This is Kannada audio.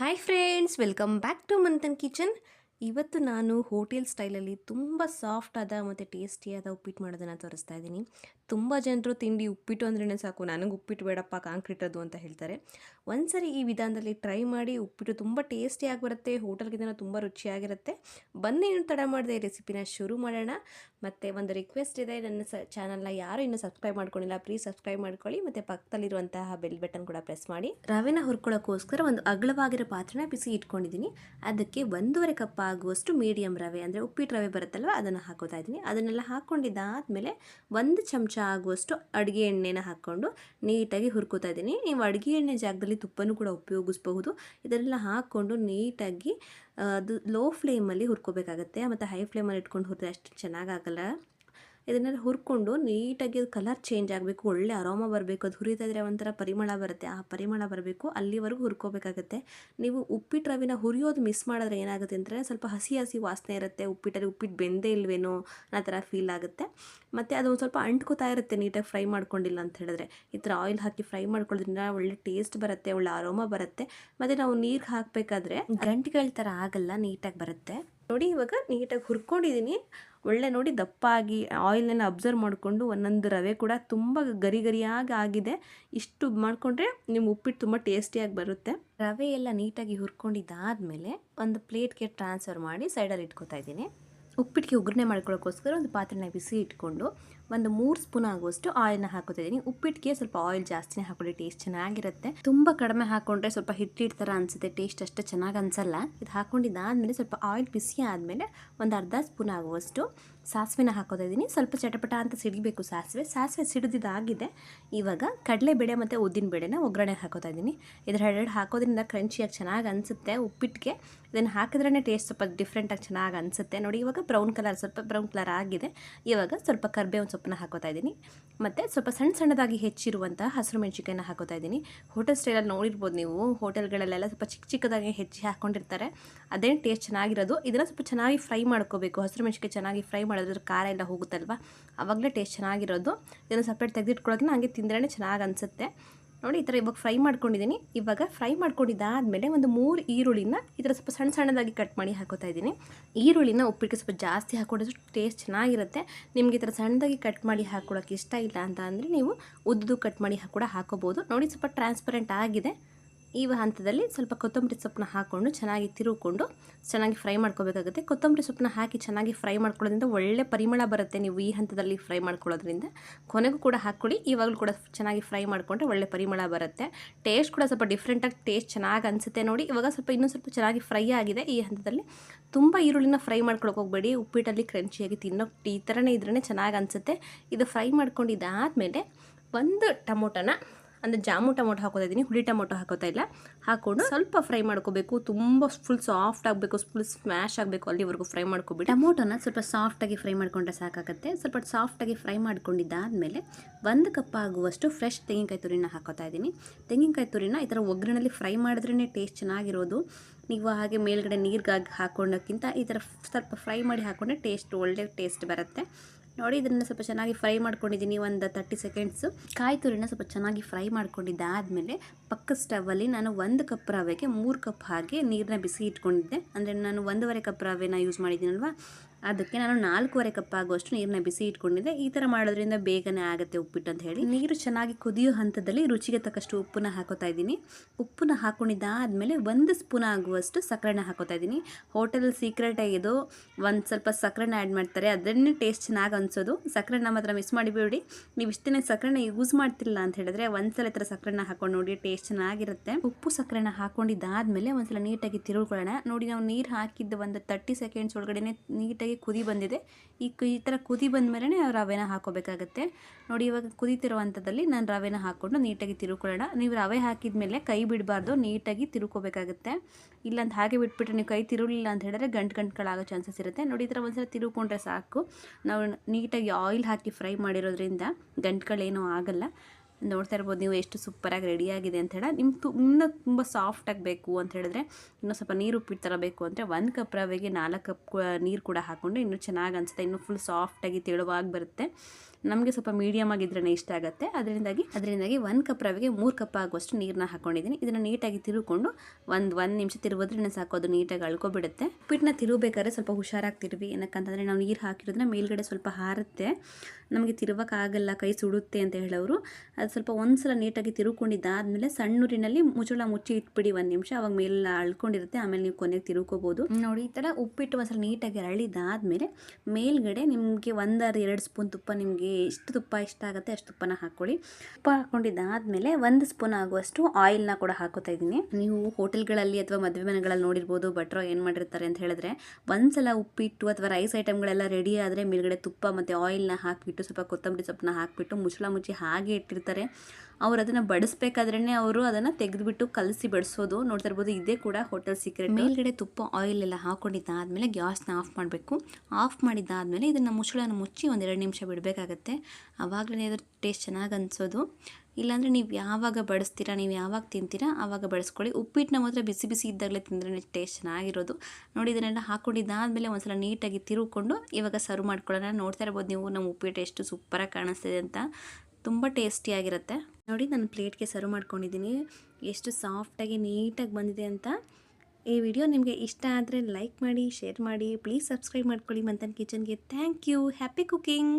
hi friends welcome back to Manthan kitchen ಇವತ್ತು ನಾನು ಹೋಟೆಲ್ ಸ್ಟೈಲಲ್ಲಿ ತುಂಬ ಸಾಫ್ಟ್ ಆದ ಮತ್ತು ಟೇಸ್ಟಿಯಾದ ಉಪ್ಪಿಟ್ಟು ಮಾಡೋದನ್ನು ತೋರಿಸ್ತಾ ಇದ್ದೀನಿ. ತುಂಬ ಜನರು ತಿಂಡಿ ಉಪ್ಪಿಟ್ಟು ಅಂದ್ರೇ ಸಾಕು, ನನಗೆ ಉಪ್ಪಿಟ್ಟು ಬೇಡಪ್ಪ, ಕಾಂಕ್ರೀಟ್ ಅದು ಅಂತ ಹೇಳ್ತಾರೆ. ಒಂದ್ಸರಿ ಈ ವಿಧಾನದಲ್ಲಿ ಟ್ರೈ ಮಾಡಿ ಉಪ್ಪಿಟ್ಟು ತುಂಬ ಟೇಸ್ಟಿಯಾಗಿ ಬರುತ್ತೆ ಹೋಟೆಲ್ಗಿಂತ ತುಂಬ ರುಚಿಯಾಗಿರುತ್ತೆ. ಬನ್ನಿ ಏನು ತಡ ಮಾಡಿದೆ ರೆಸಿಪಿನ ಶುರು ಮಾಡೋಣ. ಮತ್ತು ಒಂದು ರಿಕ್ವೆಸ್ಟ್ ಇದೆ, ನನ್ನ ಸ ಚಾನಲ್ನ ಯಾರು ಇನ್ನೂ ಸಬ್ಸ್ಕ್ರೈಬ್ ಮಾಡ್ಕೊಂಡಿಲ್ಲ, ಪ್ಲೀಸ್ ಸಬ್ಸ್ಕ್ರೈಬ್ ಮಾಡ್ಕೊಳ್ಳಿ. ಮತ್ತು ಪಕ್ಕದಲ್ಲಿರುವಂತಹ ಬೆಲ್ ಬಟನ್ ಕೂಡ ಪ್ರೆಸ್ ಮಾಡಿ. ರವೆನ ಹುರ್ಕೊಳ್ಳೋಕ್ಕೋಸ್ಕರ ಒಂದು ಅಗಲವಾಗಿರೋ ಪಾತ್ರೆನ ಬಿಸಿ ಇಟ್ಕೊಂಡಿದ್ದೀನಿ. ಅದಕ್ಕೆ ಒಂದೂವರೆ ಕಪ್ ಆಗುವಷ್ಟು ಮೀಡಿಯಂ ರವೆ ಅಂದರೆ ಉಪ್ಪಿಟ್ಟು ರವೆ ಬರುತ್ತಲ್ವ, ಅದನ್ನು ಹಾಕೋತಾ ಇದ್ದೀನಿ. ಅದನ್ನೆಲ್ಲ ಹಾಕ್ಕೊಂಡಿದ್ದಾದಮೇಲೆ ಒಂದು ಚಮಚ ಆಗುವಷ್ಟು ಅಡುಗೆ ಎಣ್ಣೆನ ಹಾಕ್ಕೊಂಡು ನೀಟಾಗಿ ಹುರ್ಕೋತಾ ಇದ್ದೀನಿ. ನೀವು ಅಡುಗೆ ಎಣ್ಣೆ ಜಾಗದಲ್ಲಿ ತುಪ್ಪನೂ ಕೂಡ ಉಪಯೋಗಿಸ್ಬಹುದು. ಇದನ್ನೆಲ್ಲ ಹಾಕ್ಕೊಂಡು ನೀಟಾಗಿ ಅದು ಲೋ ಫ್ಲೇಮಲ್ಲಿ ಹುರ್ಕೋಬೇಕಾಗತ್ತೆ. ಮತ್ತು ಹೈ ಫ್ಲೇಮಲ್ಲಿ ಇಟ್ಕೊಂಡು ಹುರಿದ್ರೆ ಅಷ್ಟು ಚೆನ್ನಾಗಾಗಲ್ಲ. ಇದನ್ನೆಲ್ಲ ಹುರ್ಕೊಂಡು ನೀಟಾಗಿ ಅದು ಕಲರ್ ಚೇಂಜ್ ಆಗಬೇಕು ಒಳ್ಳೆ ಅರೋಮ ಬರಬೇಕು ಅದು ಹುರಿತಾ ಇದ್ರೆ ಒಂಥರ ಪರಿಮಳ ಬರುತ್ತೆ. ಆ ಪರಿಮಳ ಬರಬೇಕು ಅಲ್ಲಿವರೆಗೂ ಹುರ್ಕೋಬೇಕಾಗುತ್ತೆ. ನೀವು ಉಪ್ಪಿಟ್ಟು ರವಿನ ಹುರಿಯೋದು ಮಿಸ್ ಮಾಡಿದ್ರೆ ಏನಾಗುತ್ತೆ ಅಂದರೆ ಸ್ವಲ್ಪ ಹಸಿ ಹಸಿ ವಾಸನೆ ಇರುತ್ತೆ ಉಪ್ಪಿಟ್ಟಲ್ಲಿ ಉಪ್ಪಿಟ್ಟು ಬೆಂದೇ ಇಲ್ವೇನೋ ಆ ಥರ ಫೀಲ್ ಆಗುತ್ತೆ. ಮತ್ತು ಅದು ಒಂದು ಸ್ವಲ್ಪ ಅಂಟ್ಕೋತಾ ಇರುತ್ತೆ ನೀಟಾಗಿ ಫ್ರೈ ಮಾಡ್ಕೊಂಡಿಲ್ಲ ಅಂತ ಹೇಳಿದ್ರೆ. ಈ ಥರ ಆಯಿಲ್ ಹಾಕಿ ಫ್ರೈ ಮಾಡ್ಕೊಳ್ಳೋದ್ರಿಂದ ಒಳ್ಳೆ ಟೇಸ್ಟ್ ಬರುತ್ತೆ ಒಳ್ಳೆ ಅರೋಮ ಬರುತ್ತೆ. ಮತ್ತು ನಾವು ನೀರು ಹಾಕಬೇಕಾದ್ರೆ ಗಂಟೆಗಳ ಥರ ಆಗಲ್ಲ ನೀಟಾಗಿ ಬರುತ್ತೆ. ನೋಡಿ ಇವಾಗ ನೀಟಾಗಿ ಹುರ್ಕೊಂಡಿದ್ದೀನಿ ಒಳ್ಳೆ ನೋಡಿ ದಪ್ಪಾಗಿ, ಆಯಿಲನ್ನು ಅಬ್ಸರ್ವ್ ಮಾಡಿಕೊಂಡು ಒಂದೊಂದು ರವೆ ಕೂಡ ತುಂಬ ಗರಿ ಗರಿಯಾಗಿ ಆಗಿದೆ. ಇಷ್ಟು ಮಾಡಿಕೊಂಡ್ರೆ ನಿಮ್ಮ ಉಪ್ಪಿಟ್ಟು ತುಂಬ ಟೇಸ್ಟಿಯಾಗಿ ಬರುತ್ತೆ. ರವೆ ಎಲ್ಲ ನೀಟಾಗಿ ಹುರ್ಕೊಂಡಿದ್ದಾದಮೇಲೆ ಒಂದು ಪ್ಲೇಟ್ಗೆ ಟ್ರಾನ್ಸ್ಫರ್ ಮಾಡಿ ಸೈಡಲ್ಲಿ ಇಟ್ಕೊತಾ ಇದ್ದೀನಿ. ಉಪ್ಪಿಟ್ಟಿಗೆ ಒಗ್ಗರಣೆ ಮಾಡ್ಕೊಳ್ಳೋಕ್ಕೋಸ್ಕರ ಒಂದು ಪಾತ್ರೆನ ಬಿಸಿ ಇಟ್ಕೊಂಡು ಒಂದು ಮೂರು ಸ್ಪೂನ್ ಆಗುವಷ್ಟು ಆಯಿಲ್ನ ಹಾಕೋತಾ ಇದ್ದೀನಿ ಉಪ್ಪಿಟ್ಟಿಗೆ ಸ್ವಲ್ಪ ಆಯಿಲ್ ಜಾಸ್ತಿನೇ ಹಾಕೊಳ್ಳಿ ಟೇಸ್ಟ್ ಚೆನ್ನಾಗಿರುತ್ತೆ. ತುಂಬ ಕಡಿಮೆ ಹಾಕೊಂಡ್ರೆ ಸ್ವಲ್ಪ ಹಿಟ್ಟಿಟ್ಟು ಥರ ಅನಿಸುತ್ತೆ, ಟೇಸ್ಟ್ ಅಷ್ಟು ಚೆನ್ನಾಗಿ ಅನಿಸಲ್ಲ. ಇದು ಹಾಕೊಂಡಿದ್ದಾದಮೇಲೆ ಸ್ವಲ್ಪ ಆಯಿಲ್ ಬಿಸಿ ಆದಮೇಲೆ ಒಂದು ಅರ್ಧ ಸ್ಪೂನ್ ಆಗುವಷ್ಟು ಸಾಸಿವೆನ ಹಾಕೋತಾ ಇದ್ದೀನಿ ಸ್ವಲ್ಪ ಚಟಪಟ ಅಂತ ಸಿಡಿಬೇಕು ಸಾಸಿವೆ. ಸಾಸಿವೆ ಸಿಡಿದಿದ್ದಾಗಿದೆ ಇವಾಗ ಕಡಲೆಬೇಳೆ ಮತ್ತು ಉದ್ದಿನ ಬೇಳೆನ ಒಗ್ಗರಣೆ ಹಾಕೋತಾ ಇದ್ದೀನಿ ಇದ್ರ ಎರಡು ಹಾಕೋದ್ರಿಂದ ಕ್ರಂಚಿಯಾಗಿ ಚೆನ್ನಾಗಿ ಅನಿಸುತ್ತೆ. ಉಪ್ಪಿಟ್ಟಿಗೆ ಇದನ್ನು ಹಾಕಿದ್ರೇ ಟೇಸ್ಟ್ ಸ್ವಲ್ಪ ಡಿಫ್ರೆಂಟಾಗಿ ಚೆನ್ನಾಗಿ ಅನಿಸುತ್ತೆ. ನೋಡಿ, ಇವಾಗ ಬ್ರೌನ್ ಕಲರ್ ಸ್ವಲ್ಪ ಬ್ರೌನ್ ಕಲರ್ ಆಗಿದೆ. ಇವಾಗ ಸ್ವಲ್ಪ ಕರ್ಬೇವಿನ ಸೊಪ್ಪನ್ನ ಹಾಕೋತಾ ಇದ್ದೀನಿ. ಮತ್ತು ಸ್ವಲ್ಪ ಸಣ್ಣ ಸಣ್ಣದಾಗಿ ಹೆಚ್ಚಿರುವಂಥ ಹಸಿರು ಮೆಣಸಿಕಾಯಿನ ಹಾಕೋತಾ ಇದ್ದೀನಿ. ಹೋಟೆಲ್ ಸ್ಟೈಲಲ್ಲಿ ನೋಡಿರ್ಬೋದು ನೀವು. ಹೋಟೆಲ್ಗಳಲ್ಲೆಲ್ಲ ಸ್ವಲ್ಪ ಚಿಕ್ಕ ಚಿಕ್ಕದಾಗಿ ಹೆಚ್ಚಿ ಹಾಕ್ಕೊಂಡಿರ್ತಾರೆ ಅದೇನು ಟೇಸ್ಟ್ ಚೆನ್ನಾಗಿರೋದು? ಇದನ್ನು ಸ್ವಲ್ಪ ಚೆನ್ನಾಗಿ ಫ್ರೈ ಮಾಡ್ಕೋಬೇಕು. ಹಸಿರು ಮೆಣಸಿಕಾಯಿ ಚೆನ್ನಾಗಿ ಫ್ರೈ ಮಾಡೋದ್ರ ಖಾರ ಎಲ್ಲ ಹೋಗುತ್ತಲ್ವ? ಆವಾಗಲೇ ಟೇಸ್ಟ್ ಚೆನ್ನಾಗಿರೋದು. ಇದನ್ನು ಸಪ್ರೇಟ್ ತೆಗೆದಿಟ್ಕೊಳ್ಳೋಕೆ ಹಾಗೆ ತಿಂದ್ರೇ ಚೆನ್ನಾಗಿ ಅನಿಸುತ್ತೆ. ನೋಡಿ, ಈ ಥರ ಇವಾಗ ಫ್ರೈ ಮಾಡ್ಕೊಂಡಿದ್ದೀನಿ. ಇವಾಗ ಫ್ರೈ ಮಾಡ್ಕೊಂಡಿದ್ದಾದಮೇಲೆ ಒಂದು ಮೂರು ಈರುಳ್ಳಿನ ಈ ಥರ ಸ್ವಲ್ಪ ಸಣ್ಣ ಸಣ್ಣದಾಗಿ ಕಟ್ ಮಾಡಿ ಹಾಕೋತಾ ಇದ್ದೀನಿ. ಈರುಳ್ಳಿನ ಉಪ್ಪಿಟ್ಟು ಸ್ವಲ್ಪ ಜಾಸ್ತಿ ಹಾಕೊಂಡ್ರೆ ಟೇಸ್ಟ್ ಚೆನ್ನಾಗಿರುತ್ತೆ. ನಿಮಗೆ ಈ ಥರ ಸಣ್ಣದಾಗಿ ಕಟ್ ಮಾಡಿ ಹಾಕ್ಕೊಳಕ್ಕೆ ಇಷ್ಟ ಇಲ್ಲ ಅಂತ ಅಂದರೆ ನೀವು ಉದ್ದು ಕಟ್ ಮಾಡಿ ಕೂಡ ಹಾಕೋಬೋದು. ನೋಡಿ, ಸ್ವಲ್ಪ ಟ್ರಾನ್ಸ್ಪರೆಂಟ್ ಆಗಿದೆ. ಈ ಹಂತದಲ್ಲಿ ಸ್ವಲ್ಪ ಕೊತ್ತಂಬರಿ ಸೊಪ್ಪನ್ನ ಹಾಕ್ಕೊಂಡು ಚೆನ್ನಾಗಿ ತಿರುಗಿಕೊಂಡು ಚೆನ್ನಾಗಿ ಫ್ರೈ ಮಾಡ್ಕೋಬೇಕಾಗುತ್ತೆ. ಕೊತ್ತಂಬರಿ ಸೊಪ್ಪನ್ನ ಹಾಕಿ ಚೆನ್ನಾಗಿ ಫ್ರೈ ಮಾಡ್ಕೊಳ್ಳೋದ್ರಿಂದ ಒಳ್ಳೆ ಪರಿಮಳ ಬರುತ್ತೆ ನೀವು ಈ ಹಂತದಲ್ಲಿ ಫ್ರೈ ಮಾಡ್ಕೊಳ್ಳೋದ್ರಿಂದ. ಕೊನೆಗೂ ಕೂಡ ಹಾಕ್ಕೊಳ್ಳಿ. ಇವಾಗಲೂ ಕೂಡ ಚೆನ್ನಾಗಿ ಫ್ರೈ ಮಾಡಿಕೊಂಡ್ರೆ ಒಳ್ಳೆ ಪರಿಮಳ ಬರುತ್ತೆ. ಟೇಸ್ಟ್ ಕೂಡ ಸ್ವಲ್ಪ ಡಿಫ್ರೆಂಟಾಗಿ ಟೇಸ್ಟ್ ಚೆನ್ನಾಗಿ ಅನಿಸುತ್ತೆ ನೋಡಿ. ಇವಾಗ ಸ್ವಲ್ಪ ಇನ್ನೂ ಸ್ವಲ್ಪ ಚೆನ್ನಾಗಿ ಫ್ರೈ ಆಗಿದೆ ಈ ಹಂತದಲ್ಲಿ. ತುಂಬ ಈರುಳ್ಳಿನ ಫ್ರೈ ಮಾಡ್ಕೊಳಕ್ಕೆ ಹೋಗಬೇಡಿ. ಉಪ್ಪಿಟ್ಟಲ್ಲಿ ಕ್ರಂಚಿಯಾಗಿ ತಿನ್ನೋ ಈ ಥರನೇ ಇದ್ರೇ ಚೆನ್ನಾಗಿ ಅನಿಸುತ್ತೆ. ಇದು ಫ್ರೈ ಮಾಡ್ಕೊಂಡಿದ್ದಾದಮೇಲೆ ಒಂದು ಟೊಮೊಟೊನ ಅಂದರೆ ಜಾಮು ಟೊಮೊಟೊ ಹಾಕೋತಾ ಇದ್ದೀನಿ, ಹುಳಿ ಟೊಮೊಟೊ ಹಾಕೋತಾ ಇಲ್ಲ. ಹಾಕೊಂಡು ಸ್ವಲ್ಪ ಫ್ರೈ ಮಾಡ್ಕೋಬೇಕು. ತುಂಬ ಫುಲ್ ಸಾಫ್ಟ್ ಆಗಬೇಕು ಫುಲ್ ಸ್ಮ್ಯಾಶ್ ಆಗಬೇಕು ಅಲ್ಲಿವರೆಗೂ ಫ್ರೈ ಮಾಡ್ಕೊಬಿಟ್ಟು. ಟೊಮೊಟೊನ ಸ್ವಲ್ಪ ಸಾಫ್ಟಾಗಿ ಫ್ರೈ ಮಾಡ್ಕೊಂಡ್ರೆ ಸಾಕಾಗುತ್ತೆ. ಸ್ವಲ್ಪ ಸಾಫ್ಟಾಗಿ ಫ್ರೈ ಮಾಡ್ಕೊಂಡಿದ್ದಾದಮೇಲೆ ಒಂದು ಕಪ್ ಆಗುವಷ್ಟು ಫ್ರೆಶ್ ತೆಂಗಿನಕಾಯಿ ತುರಿನ ಹಾಕೋತಾ ಇದ್ದೀನಿ. ತೆಂಗಿನಕಾಯಿ ತುರಿನ ಈ ಥರ ಒಗ್ಗರಣೆಯಲ್ಲಿ ಫ್ರೈ ಮಾಡಿದ್ರೇ ಟೇಸ್ಟ್ ಚೆನ್ನಾಗಿರೋದು. ನೀವು ಹಾಗೆ ಮೇಲ್ಗಡೆ ನೀರಿಗಾಗಿ ಹಾಕೊಂಡೋಕ್ಕಿಂತ ಈ ಥರ ಸ್ವಲ್ಪ ಫ್ರೈ ಮಾಡಿ ಹಾಕೊಂಡ್ರೆ ಟೇಸ್ಟ್ ಒಳ್ಳೆ ಟೇಸ್ಟ್ ಬರುತ್ತೆ. ನೋಡಿ, ಇದನ್ನು ಸ್ವಲ್ಪ ಚೆನ್ನಾಗಿ ಫ್ರೈ ಮಾಡ್ಕೊಂಡಿದ್ದೀನಿ, ಒಂದು ತರ್ಟಿ ಸೆಕೆಂಡ್ಸು ಕಾಯಿ ತುರಿನ ಸ್ವಲ್ಪ ಚೆನ್ನಾಗಿ ಫ್ರೈ ಮಾಡ್ಕೊಂಡಿದ್ದಾದಮೇಲೆ ಪಕ್ಕ ಸ್ಟವಲ್ಲಿ ನಾನು ಒಂದು ಕಪ್ ರವೆಗೆ ಮೂರು ಕಪ್ ಹಾಗೆ ನೀರನ್ನ ಬಿಸಿ ಇಟ್ಕೊಂಡಿದ್ದೆ. ಅಂದರೆ ನಾನು ಒಂದೂವರೆ ಕಪ್ ರವೆನ ಯೂಸ್ ಮಾಡಿದ್ದೀನಲ್ವ? ಅದಕ್ಕೆ ನಾನು ನಾಲ್ಕೂವರೆ ಕಪ್ ಆಗುವಷ್ಟು ನೀರನ್ನ ಬಿಸಿ ಇಟ್ಕೊಂಡಿದ್ದೆ. ಈ ಥರ ಮಾಡೋದ್ರಿಂದ ಬೇಗನೆ ಆಗುತ್ತೆ ಉಪ್ಪಿಟ್ಟು ಅಂತ ಹೇಳಿ. ನೀರು ಚೆನ್ನಾಗಿ ಕುದಿಯೋ ಹಂತದಲ್ಲಿ ರುಚಿಗೆ ತಕ್ಕಷ್ಟು ಉಪ್ಪನ್ನ ಹಾಕೋತಾ ಇದ್ದೀನಿ. ಉಪ್ಪನ್ನ ಹಾಕೊಂಡಿದ್ದಾದಮೇಲೆ ಒಂದು ಸ್ಪೂನ್ ಆಗುವಷ್ಟು ಸಕ್ಕರೆನ ಹಾಕೋತಾ ಇದ್ದೀನಿ. ಹೋಟೆಲ್ ಸೀಕ್ರೆಟ್ ಇದು ಒಂದು ಸ್ವಲ್ಪ ಸಕ್ಕರೆನ ಆ್ಯಡ್ ಮಾಡ್ತಾರೆ. ಅದನ್ನೇ ಟೇಸ್ಟ್ ಚೆನ್ನಾಗಿ ಅನಿಸೋದು. ಸಕ್ಕರೆನ ಮಾತ್ರ ಮಿಸ್ ಮಾಡಿಬಿಡಿ. ನೀವು ಇಷ್ಟೇ ಸಕ್ಕರೆನ ಯೂಸ್ ಮಾಡ್ತಿಲ್ಲ ಅಂತ ಹೇಳಿದ್ರೆ ಒಂದ್ಸಲ ಥರ ಸಕ್ಕರೆನ ಹಾಕೊಂಡು ನೋಡಿ ಟೇಸ್ಟ್ ಚೆನ್ನಾಗಿರುತ್ತೆ. ಉಪ್ಪು ಸಕ್ಕರೆನ ಹಾಕೊಂಡಿದ್ದಾದಮೇಲೆ ಒಂದ್ಸಲ ನೀಟಾಗಿ ತಿರುಳ್ಕೊಳ್ಳೋಣ. ನೋಡಿ ನಾವು ನೀರು ಹಾಕಿದ್ದು ಒಂದು ತರ್ಟಿ ಸೆಕೆಂಡ್ಸ್ ಒಳಗಡೆ ನೀಟಾಗಿ ಕುದಿ ಬಂದಿದೆ. ಈ ಈ ಥರ ಕುದಿ ಬಂದಮೇಲೆ ರವೆನ ಹಾಕೋಬೇಕಾಗತ್ತೆ. ನೋಡಿ, ಇವಾಗ ಕುದಿತಿರುವಂಥದ್ದಲ್ಲಿ ನಾನು ರವೆನ ಹಾಕ್ಕೊಂಡು ನೀಟಾಗಿ ತಿರುಕೊಳ್ಳೋಣ. ನೀವು ರವೆ ಹಾಕಿದ ಮೇಲೆ ಕೈ ಬಿಡಬಾರ್ದು, ನೀಟಾಗಿ ತಿರುಕೋಬೇಕಾಗುತ್ತೆ. ಇಲ್ಲಾಂತ ಹಾಗೆ ಬಿಟ್ಬಿಟ್ರೆ ನೀವು ಕೈ ತಿರುಳಿಲ್ಲ ಅಂತ ಹೇಳಿದ್ರೆ ಗಂಟು ಗಂಟುಗಳಾಗೋ ಚಾನ್ಸಸ್ ಇರುತ್ತೆ. ನೋಡಿ, ಈ ಥರ ಒಂದ್ಸಲ ತಿರುಕೊಂಡ್ರೆ ಸಾಕು. ನಾವು ನೀಟಾಗಿ ಆಯಿಲ್ ಹಾಕಿ ಫ್ರೈ ಮಾಡಿರೋದ್ರಿಂದ ಗಂಟುಗಳೇನೂ ಆಗಲ್ಲ. ನೋಡ್ತಾ ಇರ್ಬೋದು, ನೀವು ಎಷ್ಟು ಸೂಪರಾಗಿ ರೆಡಿಯಾಗಿದೆ ಅಂತ ಹೇಳಿ. ನಿಮ್ಗೆ ತು ಇನ್ನೂ ತುಂಬ ಸಾಫ್ಟಾಗಿ ಬೇಕು ಅಂತ ಹೇಳಿದ್ರೆ ಇನ್ನೂ ಸ್ವಲ್ಪ ನೀರು ಉಪ್ಪಿಟ್ಟು ಥರ ಬೇಕು ಅಂದರೆ ಒಂದು ಕಪ್ ರವೆಗೆ ನಾಲ್ಕು ಕಪ್ ನೀರು ಕೂಡ ಹಾಕ್ಕೊಂಡು ಇನ್ನೂ ಚೆನ್ನಾಗಿ ಅನಿಸುತ್ತೆ. ಇನ್ನೂ ಫುಲ್ ಸಾಫ್ಟಾಗಿ ತೆಳುವಾಗಿ ಬರುತ್ತೆ. ನಮಗೆ ಸ್ವಲ್ಪ ಮೀಡಿಯಮ್ ಆಗಿದ್ರೇ ಇಷ್ಟ ಆಗುತ್ತೆ. ಅದರಿಂದಾಗಿ ಅದರಿಂದಾಗಿ ಒಂದು ಕಪ್ ರವೆಗೆ ಮೂರು ಕಪ್ ಆಗುವಷ್ಟು ನೀರನ್ನ ಹಾಕೊಂಡಿದ್ದೀನಿ. ಇದನ್ನು ನೀಟಾಗಿ ತಿರುಕೊಂಡು ಒಂದು ಒಂದು ನಿಮಿಷ ತಿರುವುದ್ರಿಂದ ಸಾಕು ಅದು ನೀಟಾಗಿ ಅಳ್ಕೊಬಿಡುತ್ತೆ. ಉಪ್ಪಿಟ್ಟನ್ನ ತಿರುಬೇಕಾದ್ರೆ ಸ್ವಲ್ಪ ಹುಷಾರಾಗಿ ತಿರುವಿ ಏನಕ್ಕಂತಂದರೆ ನಾವು ನೀರು ಹಾಕಿರೋದ್ರೆ ಮೇಲ್ಗಡೆ ಸ್ವಲ್ಪ ಹಾರುತ್ತೆ. ನಮಗೆ ತಿರುವಕ್ಕಾಗಲ್ಲ ಕೈ ಸುಡುತ್ತೆ ಅಂತ ಹೇಳೋರು ಅದು ಸ್ವಲ್ಪ ಒಂದ್ಸಲ ನೀಟಾಗಿ ತಿರುಕೊಂಡಿದ್ದಾದಮೇಲೆ ಸಣ್ಣೂರಿನಲ್ಲಿ ಮುಚ್ಚಳ ಮುಚ್ಚಿ ಇಟ್ಬಿಡಿ ಒಂದು ನಿಮಿಷ. ಅವಾಗ ಮೇಲೆ ಅಳ್ಕೊಂಡಿರುತ್ತೆ. ಆಮೇಲೆ ನೀವು ಕೊನೆಗೆ ತಿರುಕೋಬೋದು ನೋಡಿ, ಈ ಥರ ಉಪ್ಪಿಟ್ಟು ಒಂದ್ಸಲ ನೀಟಾಗಿ ಅರಳಿದಾದ್ಮೇಲೆ ಮೇಲ್ಗಡೆ ನಿಮಗೆ ಒಂದಾರು ಎರಡು ಸ್ಪೂನ್ ತುಪ್ಪ ನಿಮಗೆ ಎಷ್ಟು ತುಪ್ಪ ಇಷ್ಟ ಆಗುತ್ತೆ ಅಷ್ಟು ತುಪ್ಪನ ಹಾಕ್ಕೊಳ್ಳಿ. ತುಪ್ಪ ಹಾಕ್ಕೊಂಡಿದ್ದಾದಮೇಲೆ ಒಂದು ಸ್ಪೂನ್ ಆಗುವಷ್ಟು ಆಯಿಲ್ನ ಕೂಡ ಹಾಕೋತಾ ಇದ್ದೀನಿ. ನೀವು ಹೋಟೆಲ್ಗಳಲ್ಲಿ ಅಥವಾ ಮದುವೆ ಮನೆಗಳಲ್ಲಿ ನೋಡಿರ್ಬೋದು ಭಟ್ರು ಏನು ಮಾಡಿರ್ತಾರೆ ಅಂತ ಹೇಳಿದ್ರೆ ಒಂದ್ಸಲ ಉಪ್ಪಿಟ್ಟು ಅಥವಾ ರೈಸ್ ಐಟಮ್ಗಳೆಲ್ಲ ರೆಡಿ ಆದರೆ ಮೇಲ್ಗಡೆ ತುಪ್ಪ ಮತ್ತು ಆಯಿಲ್ನ ಹಾಕಿಬಿಟ್ಟು ಸ್ವಲ್ಪ ಕೊತ್ತಂಬರಿ ಸೊಪ್ಪನ್ನ ಹಾಕಿಬಿಟ್ಟು ಮುಚ್ಚಳ ಮುಚ್ಚಿ ಹಾಗೆ ಇಟ್ಟಿರ್ತಾರೆ. ಅವ್ರು ಅದನ್ನು ಬಡಿಸ್ಬೇಕಾದ್ರೇ ಅವರು ಅದನ್ನು ತೆಗೆದುಬಿಟ್ಟು ಕಲಸಿ ಬಡಿಸೋದು. ನೋಡ್ತಾ ಇರ್ಬೋದು ಇದೇ ಕೂಡ ಹೋಟೆಲ್ ಸೀಕ್ರೆಟ್ ಮೇಲ್ಗಡೆ ತುಪ್ಪ ಆಯಿಲ್ ಎಲ್ಲ ಹಾಕೊಂಡಿದ್ದಾದಮೇಲೆ ಗ್ಯಾಸ್ನ ಆಫ್ ಮಾಡಬೇಕು. ಆಫ್ ಮಾಡಿದ್ದಾದಮೇಲೆ ಇದನ್ನು ಮುಚ್ಚಳನ ಮುಚ್ಚಿ ಒಂದೆರಡು ನಿಮಿಷ ಬಿಡಬೇಕಾಗತ್ತೆ. ಆವಾಗಲೇ ಅದ್ರ ಟೇಸ್ಟ್ ಚೆನ್ನಾಗಿ ಅನಿಸೋದು. ಇಲ್ಲಾಂದರೆ ನೀವು ಯಾವಾಗ ಬಡಿಸ್ತೀರಾ, ನೀವು ಯಾವಾಗ ತಿಂತೀರಾ ಆವಾಗ ಬಡಿಸ್ಕೊಳ್ಳಿ. ಉಪ್ಪಿಟ್ಟನ್ನ ಮಾತ್ರ ಬಿಸಿ ಬಿಸಿ ಇದ್ದಾಗಲೇ ತಿಂದರೆ ಟೇಸ್ಟ್ ಚೆನ್ನಾಗಿರೋದು. ನೋಡಿ ಇದನ್ನೆಲ್ಲ ಹಾಕೊಂಡಿದ್ದಾದಮೇಲೆ ಒಂದ್ಸಲ ನೀಟಾಗಿ ತಿರುಗಿಕೊಂಡು ಇವಾಗ ಸರ್ವ್ ಮಾಡ್ಕೊಳ್ಳೋಣ. ನೋಡ್ತಾ ಇರ್ಬೋದು ನೀವು ನಮ್ಮ ಉಪ್ಪಿಟ್ಟು ಎಷ್ಟು ಸೂಪರಾಗಿ ಕಾಣಿಸ್ತಿದೆ ಅಂತ. ತುಂಬ ಟೇಸ್ಟಿಯಾಗಿರುತ್ತೆ. ನೋಡಿ ನಾನು ಪ್ಲೇಟ್ಗೆ ಸರ್ವ್ ಮಾಡ್ಕೊಂಡಿದ್ದೀನಿ. ಎಷ್ಟು ಸಾಫ್ಟಾಗಿ ನೀಟಾಗಿ ಬಂದಿದೆ ಅಂತ. ಈ ವಿಡಿಯೋ ನಿಮಗೆ ಇಷ್ಟ ಆದರೆ ಲೈಕ್ ಮಾಡಿ, ಶೇರ್ ಮಾಡಿ. ಪ್ಲೀಸ್ ಸಬ್ಸ್ಕ್ರೈಬ್ ಮಾಡ್ಕೊಳ್ಳಿ Manthan ಕಿಚನ್ಗೆ. Thank you. Happy cooking.